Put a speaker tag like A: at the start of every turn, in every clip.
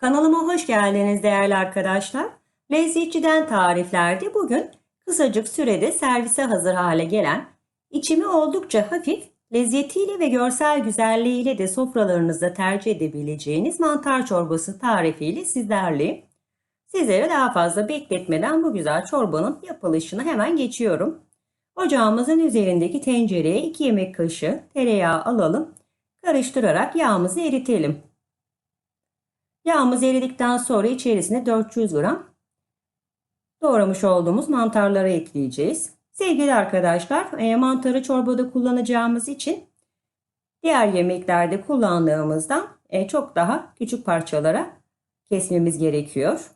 A: Kanalıma hoş geldiniz değerli arkadaşlar. Lezzetçiden tariflerde bugün kısacık sürede servise hazır hale gelen, içimi oldukça hafif, lezzetiyle ve görsel güzelliğiyle de sofralarınızda tercih edebileceğiniz mantar çorbası tarifiyle sizlerleyim. Sizlere daha fazla bekletmeden bu güzel çorbanın yapılışına hemen geçiyorum. Ocağımızın üzerindeki tencereye 2 yemek kaşığı tereyağı alalım. Karıştırarak yağımızı eritelim. Yağımız eridikten sonra içerisine 400 gram doğramış olduğumuz mantarları ekleyeceğiz. Sevgili arkadaşlar e, mantarı çorbada kullanacağımız için diğer yemeklerde kullandığımızdan e, çok daha küçük parçalara kesmemiz gerekiyor.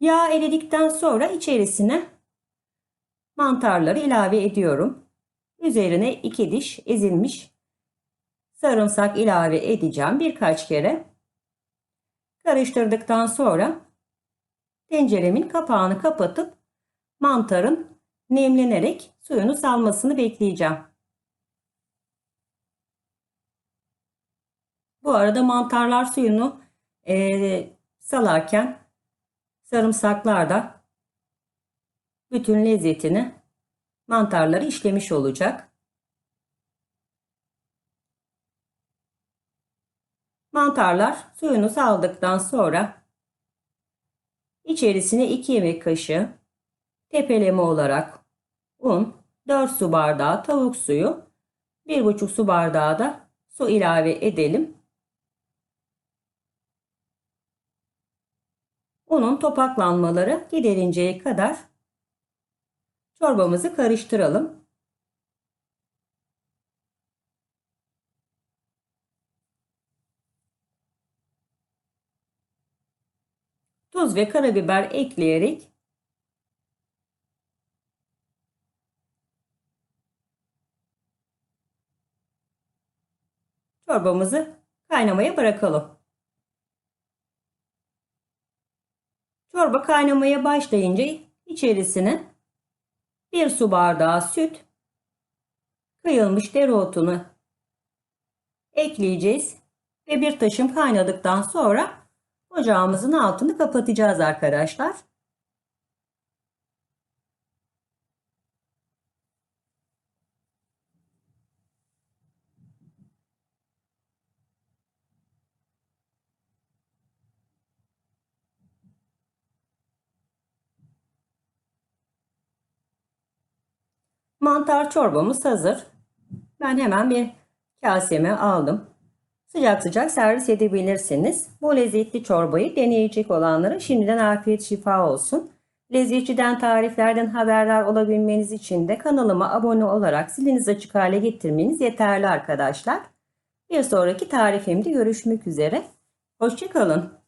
A: Yağ eridikten sonra içerisine mantarları ilave ediyorum. Üzerine 2 diş ezilmiş sarımsak ilave edeceğim birkaç kere. Karıştırdıktan sonra tenceremin kapağını kapatıp mantarın nemlenerek suyunu salmasını bekleyeceğim. Bu arada mantarlar suyunu e, salarken sarımsaklar da bütün lezzetini mantarları işlemiş olacak. Mantarlar suyunu saldıktan sonra içerisine 2 yemek kaşığı tepeleme olarak un, 4 su bardağı tavuk suyu, 1,5 su bardağı da su ilave edelim. Unun topaklanmaları giderinceye kadar çorbamızı karıştıralım. Tuz ve karabiber ekleyerek çorbamızı kaynamaya bırakalım. Çorba kaynamaya başlayınca içerisine bir su bardağı süt, kıyılmış dereotunu ekleyeceğiz ve bir taşım kaynadıktan sonra Ocağımızın altını kapatacağız arkadaşlar. Mantar çorbamız hazır. Ben hemen bir kaseme aldım. Sıcak sıcak servis edebilirsiniz. Bu lezzetli çorbayı deneyecek olanlara şimdiden afiyet şifa olsun. Lezzetçiden tariflerden haberdar olabilmeniz için de kanalıma abone olarak zilinizi açık hale getirmeniz yeterli arkadaşlar. Bir sonraki tarifimde görüşmek üzere. Hoşçakalın.